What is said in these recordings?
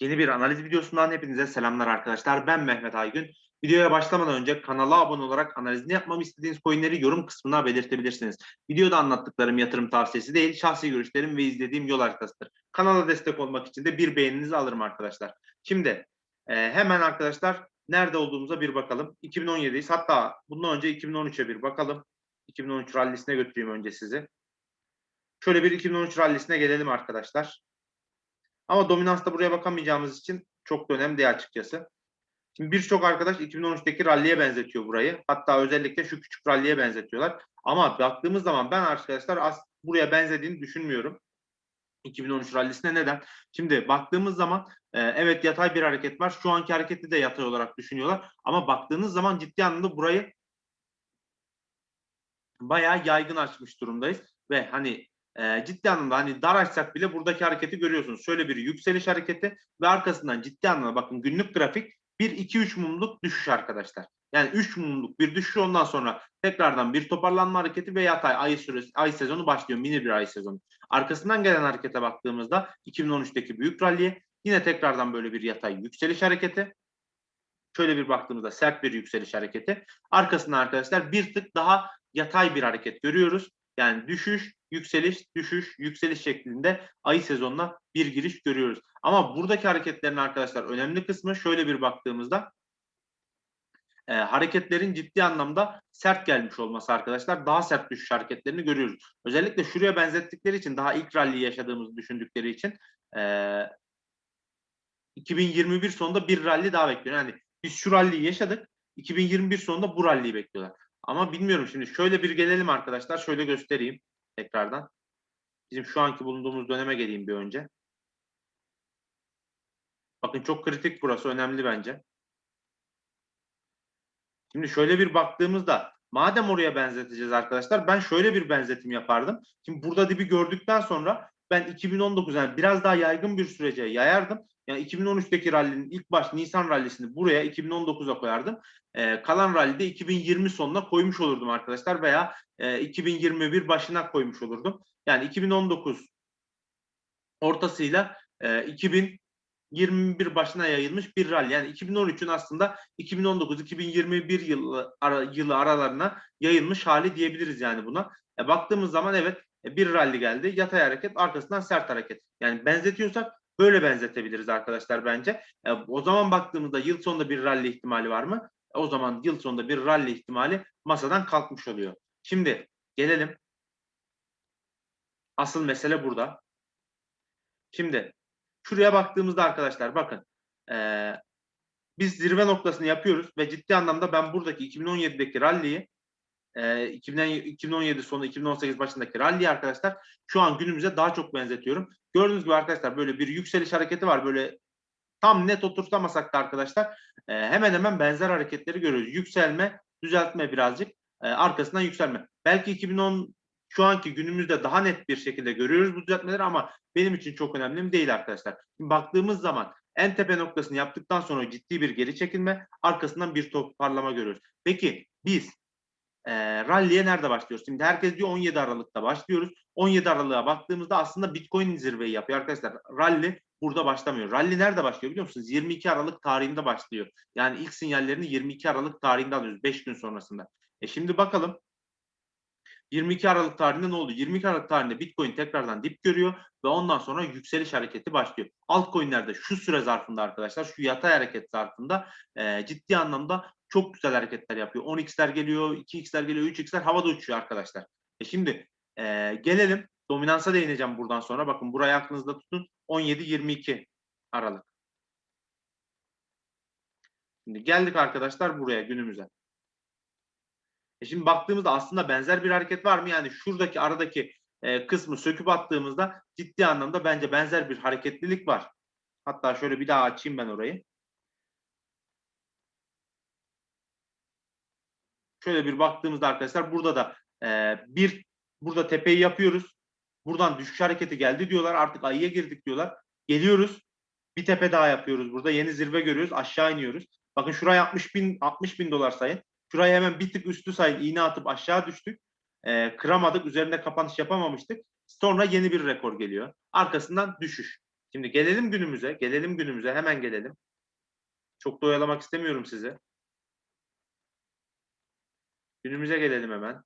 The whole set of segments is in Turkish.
Yeni bir analiz videosundan hepinize selamlar arkadaşlar. Ben Mehmet Aygün. Videoya başlamadan önce kanala abone olarak analizini yapmamı istediğiniz coinleri yorum kısmına belirtebilirsiniz. Videoda anlattıklarım yatırım tavsiyesi değil, şahsi görüşlerim ve izlediğim yol haritasıdır. Kanala destek olmak için de bir beğeninizi alırım arkadaşlar. Şimdi e, hemen arkadaşlar nerede olduğumuza bir bakalım. 2017'deyiz. Hatta bundan önce 2013'e bir bakalım. 2013 rallisine götüreyim önce sizi. Şöyle bir 2013 rallisine gelelim arkadaşlar. Ama dominansta buraya bakamayacağımız için çok da önemli değil açıkçası. Şimdi birçok arkadaş 2013'teki ralliye benzetiyor burayı. Hatta özellikle şu küçük ralliye benzetiyorlar. Ama baktığımız zaman ben arkadaşlar as buraya benzediğini düşünmüyorum. 2013 rallisine neden? Şimdi baktığımız zaman e, evet yatay bir hareket var. Şu anki hareketi de yatay olarak düşünüyorlar. Ama baktığınız zaman ciddi anlamda burayı bayağı yaygın açmış durumdayız. Ve hani e, ciddi anlamda hani dar açsak bile buradaki hareketi görüyorsunuz. Şöyle bir yükseliş hareketi ve arkasından ciddi anlamda bakın günlük grafik 1-2-3 mumluk düşüş arkadaşlar. Yani 3 mumluk bir düşüş ondan sonra tekrardan bir toparlanma hareketi ve yatay ay süresi, ay sezonu başlıyor. Mini bir ay sezonu. Arkasından gelen harekete baktığımızda 2013'teki büyük ralliye yine tekrardan böyle bir yatay yükseliş hareketi. Şöyle bir baktığımızda sert bir yükseliş hareketi. Arkasından arkadaşlar bir tık daha yatay bir hareket görüyoruz. Yani düşüş, yükseliş, düşüş, yükseliş şeklinde ayı sezonuna bir giriş görüyoruz. Ama buradaki hareketlerin arkadaşlar önemli kısmı şöyle bir baktığımızda e, hareketlerin ciddi anlamda sert gelmiş olması arkadaşlar. Daha sert düşüş hareketlerini görüyoruz. Özellikle şuraya benzettikleri için daha ilk rally yaşadığımızı düşündükleri için e, 2021 sonunda bir rally daha bekliyor. Yani biz şu rally'yi yaşadık. 2021 sonunda bu rally'yi bekliyorlar. Ama bilmiyorum şimdi şöyle bir gelelim arkadaşlar. Şöyle göstereyim tekrardan. Bizim şu anki bulunduğumuz döneme geleyim bir önce. Bakın çok kritik burası önemli bence. Şimdi şöyle bir baktığımızda madem oraya benzeteceğiz arkadaşlar ben şöyle bir benzetim yapardım. Şimdi burada dibi gördükten sonra ben 2019 yani biraz daha yaygın bir sürece yayardım. Yani 2013'teki rallinin ilk baş Nisan rallisini buraya 2019'a koyardım. Ee, kalan rallide 2020 sonuna koymuş olurdum arkadaşlar veya e, 2021 başına koymuş olurdum. Yani 2019 ortasıyla e, 2021 başına yayılmış bir rally. Yani 2013'ün aslında 2019-2021 yılı, ara, yılı aralarına yayılmış hali diyebiliriz yani buna. E, baktığımız zaman evet e, bir rally geldi. Yatay hareket arkasından sert hareket. Yani benzetiyorsak böyle benzetebiliriz arkadaşlar bence. E, o zaman baktığımızda yıl sonunda bir rally ihtimali var mı? E, o zaman yıl sonunda bir rally ihtimali masadan kalkmış oluyor. Şimdi gelelim. Asıl mesele burada. Şimdi şuraya baktığımızda arkadaşlar bakın. E, biz zirve noktasını yapıyoruz ve ciddi anlamda ben buradaki 2017'deki rally'yi e, 2017 sonu 2018 başındaki rally arkadaşlar şu an günümüze daha çok benzetiyorum. Gördüğünüz gibi arkadaşlar böyle bir yükseliş hareketi var. Böyle tam net oturtamasak da arkadaşlar e, hemen hemen benzer hareketleri görüyoruz. Yükselme, düzeltme birazcık e, arkasından yükselme. Belki 2010 şu anki günümüzde daha net bir şekilde görüyoruz bu düzeltmeleri ama benim için çok önemli değil arkadaşlar. Şimdi baktığımız zaman en tepe noktasını yaptıktan sonra ciddi bir geri çekilme, arkasından bir toparlama görüyoruz. Peki biz e, rally'e nerede başlıyoruz? Şimdi herkes diyor 17 Aralık'ta başlıyoruz. 17 Aralık'a baktığımızda aslında Bitcoin zirveyi yapıyor arkadaşlar. Rally burada başlamıyor. Rally nerede başlıyor biliyor musunuz? 22 Aralık tarihinde başlıyor. Yani ilk sinyallerini 22 Aralık tarihinde alıyoruz 5 gün sonrasında. E şimdi bakalım 22 Aralık tarihinde ne oldu? 22 Aralık tarihinde Bitcoin tekrardan dip görüyor ve ondan sonra yükseliş hareketi başlıyor. Altcoin'lerde şu süre zarfında arkadaşlar, şu yatay hareket zarfında e, ciddi anlamda çok güzel hareketler yapıyor. 10x'ler geliyor, 2x'ler geliyor, 3x'ler havada uçuyor arkadaşlar. E şimdi e, gelelim dominansa değineceğim buradan sonra. Bakın burayı aklınızda tutun. 17-22 Aralık. Şimdi geldik arkadaşlar buraya günümüze. E şimdi baktığımızda aslında benzer bir hareket var mı? Yani şuradaki aradaki e, kısmı söküp attığımızda ciddi anlamda bence benzer bir hareketlilik var. Hatta şöyle bir daha açayım ben orayı. Şöyle bir baktığımızda arkadaşlar burada da e, bir burada tepeyi yapıyoruz. Buradan düşüş hareketi geldi diyorlar. Artık ayıya girdik diyorlar. Geliyoruz. Bir tepe daha yapıyoruz burada. Yeni zirve görüyoruz. Aşağı iniyoruz. Bakın şuraya 60 bin, 60 bin dolar sayın. Şuraya hemen bir tık üstü sayın. iğne atıp aşağı düştük. E, kıramadık. Üzerinde kapanış yapamamıştık. Sonra yeni bir rekor geliyor. Arkasından düşüş. Şimdi gelelim günümüze, gelelim günümüze, hemen gelelim. Çok da oyalamak istemiyorum sizi. Günümüze gelelim hemen.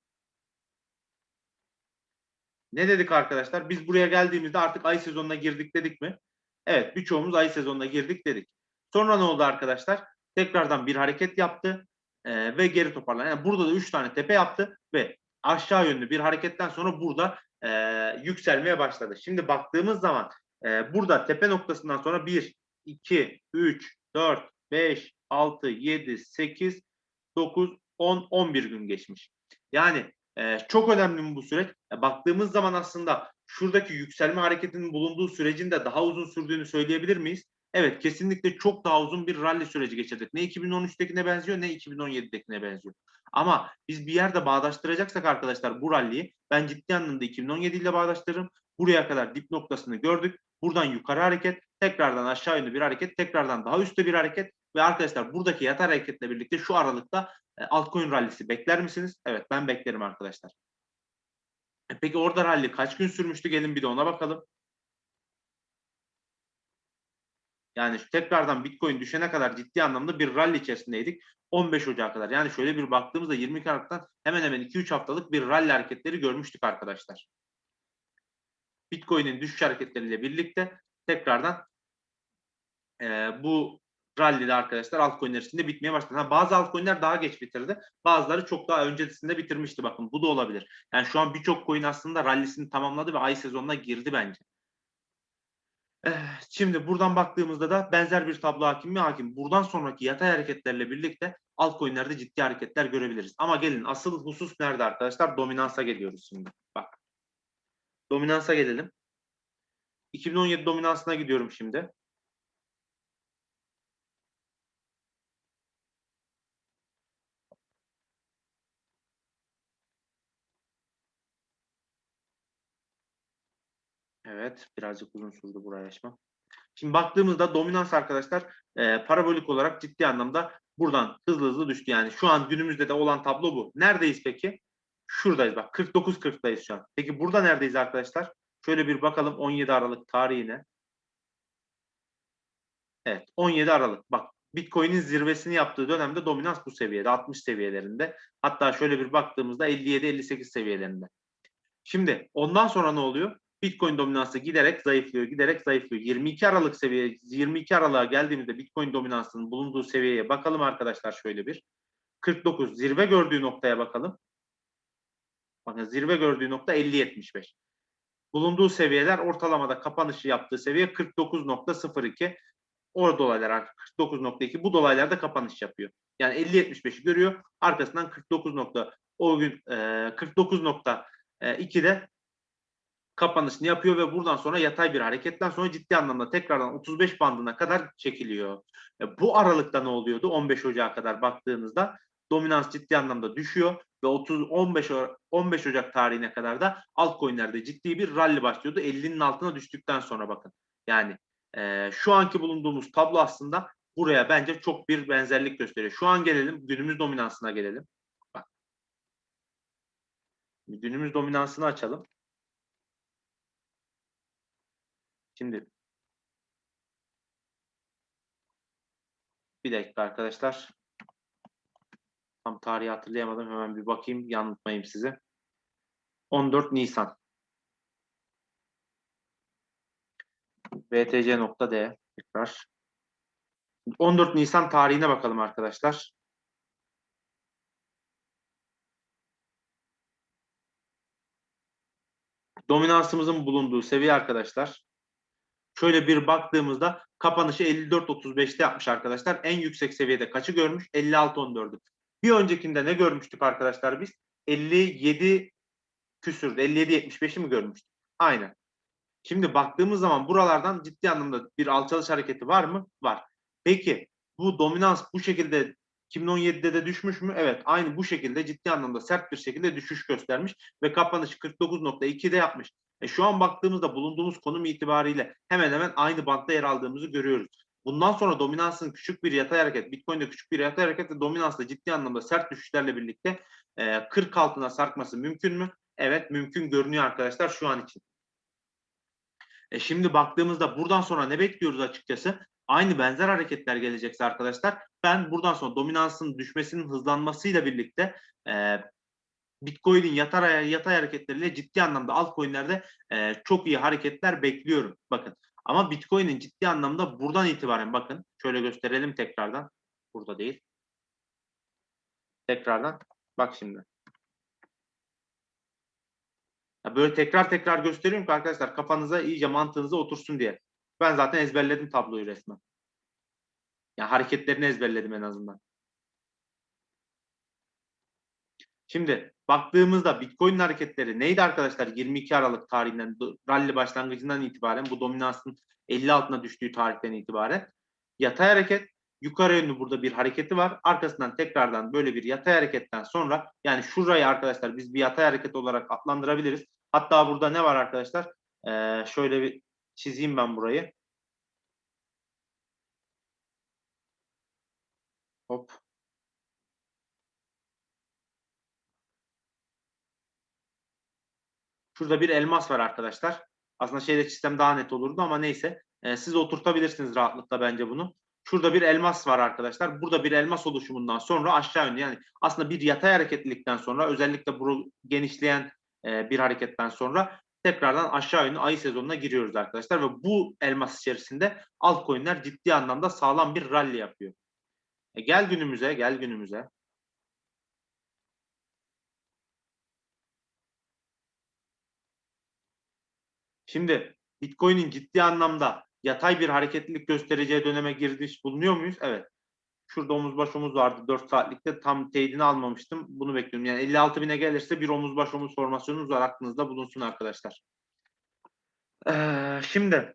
Ne dedik arkadaşlar? Biz buraya geldiğimizde artık ay sezonuna girdik dedik mi? Evet, birçoğumuz ay sezonuna girdik dedik. Sonra ne oldu arkadaşlar? Tekrardan bir hareket yaptı e, ve geri toparlandı. Yani burada da 3 tane tepe yaptı ve aşağı yönlü bir hareketten sonra burada e, yükselmeye başladı. Şimdi baktığımız zaman e, burada tepe noktasından sonra 1, 2, 3, 4, 5, 6, 7, 8, 9, 10, 11 gün geçmiş. Yani e, çok önemli mi bu süreç? E, baktığımız zaman aslında şuradaki yükselme hareketinin bulunduğu sürecin de daha uzun sürdüğünü söyleyebilir miyiz? Evet kesinlikle çok daha uzun bir rally süreci geçirdik. Ne 2013'tekine benziyor ne 2017'dekine benziyor. Ama biz bir yerde bağdaştıracaksak arkadaşlar bu rally'yi ben ciddi anlamda 2017 ile bağdaştırırım. Buraya kadar dip noktasını gördük. Buradan yukarı hareket, tekrardan aşağı yönlü bir hareket, tekrardan daha üstte bir hareket ve arkadaşlar buradaki yatay hareketle birlikte şu aralıkta altcoin rallisi bekler misiniz? Evet ben beklerim arkadaşlar. E, peki orada rally kaç gün sürmüştü? Gelin bir de ona bakalım. Yani tekrardan Bitcoin düşene kadar ciddi anlamda bir rally içerisindeydik. 15 Ocak'a kadar. Yani şöyle bir baktığımızda 20 Aralık'tan hemen hemen 2-3 haftalık bir rally hareketleri görmüştük arkadaşlar. Bitcoin'in düşüş hareketleriyle birlikte tekrardan e, bu rallide arkadaşlar altcoin'ler içinde bitmeye başladı. Ha, bazı altcoin'ler daha geç bitirdi. Bazıları çok daha öncesinde bitirmişti. Bakın bu da olabilir. Yani şu an birçok coin aslında rallisini tamamladı ve ay sezonuna girdi bence. Şimdi buradan baktığımızda da benzer bir tablo hakim mi? Hakim. Buradan sonraki yatay hareketlerle birlikte altcoin'lerde ciddi hareketler görebiliriz. Ama gelin asıl husus nerede arkadaşlar? Dominansa geliyoruz şimdi. Bak. Dominansa gelelim. 2017 dominansına gidiyorum şimdi. Evet, birazcık uzun sürdü buraya açmam. Şimdi baktığımızda dominans arkadaşlar e, parabolik olarak ciddi anlamda buradan hızlı hızlı düştü. Yani şu an günümüzde de olan tablo bu. Neredeyiz peki? Şuradayız bak 49-40'dayız şu an. Peki burada neredeyiz arkadaşlar? Şöyle bir bakalım 17 Aralık tarihine. Evet 17 Aralık. Bak Bitcoin'in zirvesini yaptığı dönemde dominans bu seviyede 60 seviyelerinde. Hatta şöyle bir baktığımızda 57-58 seviyelerinde. Şimdi ondan sonra ne oluyor? Bitcoin dominansı giderek zayıflıyor, giderek zayıflıyor. 22 Aralık seviye 22 Aralık'a geldiğimizde Bitcoin dominansının bulunduğu seviyeye bakalım arkadaşlar şöyle bir. 49 zirve gördüğü noktaya bakalım. Bakın zirve gördüğü nokta 50.75. Bulunduğu seviyeler ortalamada kapanışı yaptığı seviye 49.02. O dolaylar 49.2 bu dolaylarda kapanış yapıyor. Yani 50.75'i görüyor. Arkasından 49 nokta o gün e, 49.2'de kapanışını yapıyor ve buradan sonra yatay bir hareketten sonra ciddi anlamda tekrardan 35 bandına kadar çekiliyor. E, bu aralıkta ne oluyordu? 15 Ocak'a kadar baktığınızda dominans ciddi anlamda düşüyor ve 30 15 15 Ocak tarihine kadar da altcoin'lerde ciddi bir rally başlıyordu. 50'nin altına düştükten sonra bakın. Yani e, şu anki bulunduğumuz tablo aslında buraya bence çok bir benzerlik gösteriyor. Şu an gelelim günümüz dominansına gelelim. Bak. Günümüz dominansını açalım. Şimdi bir dakika arkadaşlar. Tam tarihi hatırlayamadım. Hemen bir bakayım. Yanıltmayayım size. 14 Nisan. btc.d tekrar. 14 Nisan tarihine bakalım arkadaşlar. Dominansımızın bulunduğu seviye arkadaşlar Şöyle bir baktığımızda kapanışı 54.35'te yapmış arkadaşlar. En yüksek seviyede kaçı görmüş? 56.14'ü. Bir öncekinde ne görmüştük arkadaşlar biz? 57 küsürdü. 57.75'i mi görmüştük? Aynen. Şimdi baktığımız zaman buralardan ciddi anlamda bir alçalış hareketi var mı? Var. Peki bu dominans bu şekilde 2017'de de düşmüş mü? Evet. Aynı bu şekilde ciddi anlamda sert bir şekilde düşüş göstermiş ve kapanış 49.2'de yapmış. E şu an baktığımızda bulunduğumuz konum itibariyle hemen hemen aynı bantta yer aldığımızı görüyoruz. Bundan sonra dominansın küçük bir yatay hareket, Bitcoin'de küçük bir yatay hareket ve dominansla ciddi anlamda sert düşüşlerle birlikte e, 40 altına sarkması mümkün mü? Evet mümkün görünüyor arkadaşlar şu an için. E şimdi baktığımızda buradan sonra ne bekliyoruz açıkçası? Aynı benzer hareketler gelecekse arkadaşlar ben buradan sonra dominansın düşmesinin hızlanmasıyla birlikte e, Bitcoin'in yatay, yatay hareketleriyle ciddi anlamda altcoin'lerde e, çok iyi hareketler bekliyorum. Bakın ama Bitcoin'in ciddi anlamda buradan itibaren bakın şöyle gösterelim tekrardan. Burada değil. Tekrardan. Bak şimdi. Ya böyle tekrar tekrar gösteriyorum ki arkadaşlar kafanıza iyice mantığınıza otursun diye. Ben zaten ezberledim tabloyu resmen. Yani hareketlerini ezberledim en azından. Şimdi baktığımızda Bitcoin hareketleri neydi arkadaşlar? 22 Aralık tarihinden rally başlangıcından itibaren bu dominansın 50 altına düştüğü tarihten itibaren yatay hareket yukarı yönlü burada bir hareketi var. Arkasından tekrardan böyle bir yatay hareketten sonra yani şurayı arkadaşlar biz bir yatay hareket olarak adlandırabiliriz. Hatta burada ne var arkadaşlar? Ee, şöyle bir çizeyim ben burayı. Hop. Şurada bir elmas var arkadaşlar. Aslında şeyde çizsem daha net olurdu ama neyse. Ee, siz oturtabilirsiniz rahatlıkla bence bunu. Şurada bir elmas var arkadaşlar. Burada bir elmas oluşumundan sonra aşağı yönlü yani aslında bir yatay hareketlilikten sonra özellikle bu genişleyen e, bir hareketten sonra tekrardan aşağı yönlü ayı sezonuna giriyoruz arkadaşlar ve bu elmas içerisinde altcoin'ler ciddi anlamda sağlam bir rally yapıyor. E gel günümüze, gel günümüze. Şimdi Bitcoin'in ciddi anlamda yatay bir hareketlilik göstereceği döneme girmiş bulunuyor muyuz? Evet. Şurada omuz baş omuz vardı 4 saatlikte tam teyidini almamıştım. Bunu bekliyorum. Yani 56 bine gelirse bir omuz baş omuz formasyonumuz var aklınızda bulunsun arkadaşlar. Ee, şimdi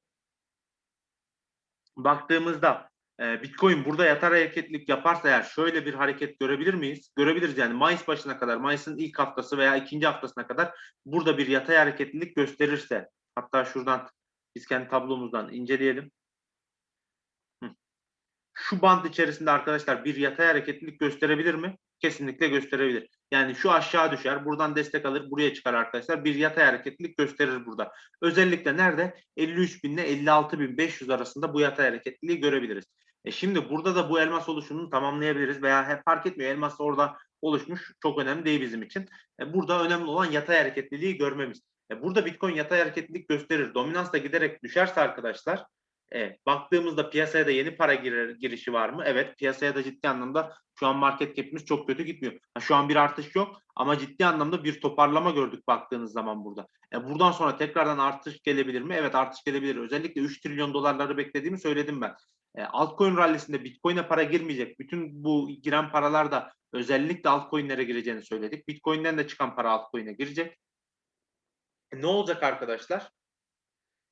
baktığımızda e, Bitcoin burada yatay hareketlilik yaparsa eğer şöyle bir hareket görebilir miyiz? Görebiliriz yani Mayıs başına kadar, Mayıs'ın ilk haftası veya ikinci haftasına kadar burada bir yatay hareketlilik gösterirse hatta şuradan biz kendi tablomuzdan inceleyelim. Şu band içerisinde arkadaşlar bir yatay hareketlilik gösterebilir mi? Kesinlikle gösterebilir. Yani şu aşağı düşer, buradan destek alır, buraya çıkar arkadaşlar. Bir yatay hareketlilik gösterir burada. Özellikle nerede? 53 bin ile 56 bin 500 arasında bu yatay hareketliliği görebiliriz. E şimdi burada da bu elmas oluşumunu tamamlayabiliriz veya hep fark etmiyor. Elmas orada oluşmuş. Çok önemli değil bizim için. E burada önemli olan yatay hareketliliği görmemiz. E burada Bitcoin yatay hareketlilik gösterir. Dominans da giderek düşerse arkadaşlar e, baktığımızda piyasaya da yeni para girer, girişi var mı? Evet piyasaya da ciddi anlamda şu an market cap'imiz çok kötü gitmiyor. Ha, şu an bir artış yok ama ciddi anlamda bir toparlama gördük baktığınız zaman burada. E, buradan sonra tekrardan artış gelebilir mi? Evet artış gelebilir. Özellikle 3 trilyon dolarları beklediğimi söyledim ben. E, altcoin rallisinde Bitcoin'e para girmeyecek. Bütün bu giren paralar da özellikle altcoin'lere gireceğini söyledik. Bitcoin'den de çıkan para altcoin'e girecek. E, ne olacak arkadaşlar?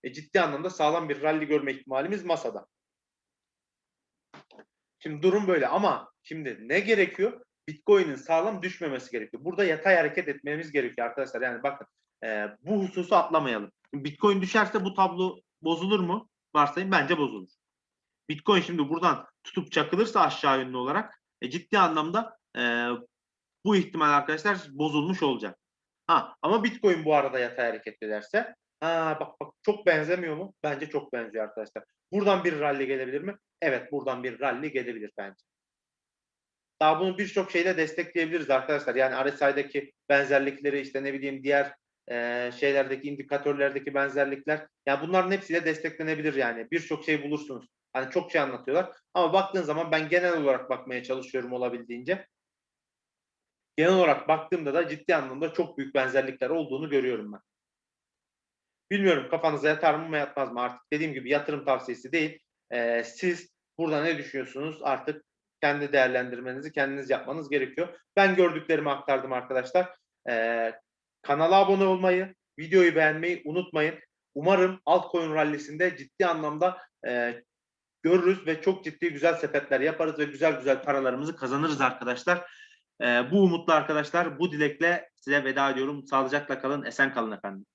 E, ciddi anlamda sağlam bir rally görme ihtimalimiz masada. Şimdi durum böyle ama şimdi ne gerekiyor? Bitcoin'in sağlam düşmemesi gerekiyor. Burada yatay hareket etmemiz gerekiyor arkadaşlar. Yani bakın e, bu hususu atlamayalım. Bitcoin düşerse bu tablo bozulur mu? Varsayın bence bozulur. Bitcoin şimdi buradan tutup çakılırsa aşağı yönlü olarak e, ciddi anlamda e, bu ihtimal arkadaşlar bozulmuş olacak. Ha, ama Bitcoin bu arada yatay hareket ederse ha, bak bak çok benzemiyor mu? Bence çok benziyor arkadaşlar. Buradan bir rally gelebilir mi? Evet buradan bir rally gelebilir bence. Daha bunu birçok şeyle destekleyebiliriz arkadaşlar. Yani RSI'deki benzerlikleri işte ne bileyim diğer e, şeylerdeki indikatörlerdeki benzerlikler. Yani bunların hepsiyle desteklenebilir yani. Birçok şey bulursunuz. Hani çok şey anlatıyorlar. Ama baktığın zaman ben genel olarak bakmaya çalışıyorum olabildiğince. Genel olarak baktığımda da ciddi anlamda çok büyük benzerlikler olduğunu görüyorum ben. Bilmiyorum kafanıza yatar mı yatmaz mı artık dediğim gibi yatırım tavsiyesi değil. Ee, siz burada ne düşünüyorsunuz artık kendi değerlendirmenizi kendiniz yapmanız gerekiyor. Ben gördüklerimi aktardım arkadaşlar. Ee, kanala abone olmayı, videoyu beğenmeyi unutmayın. Umarım altcoin rallisinde ciddi anlamda e, görürüz ve çok ciddi güzel sepetler yaparız ve güzel güzel paralarımızı kazanırız arkadaşlar. Ee, bu umutla arkadaşlar bu dilekle size veda ediyorum. Sağlıcakla kalın, esen kalın efendim.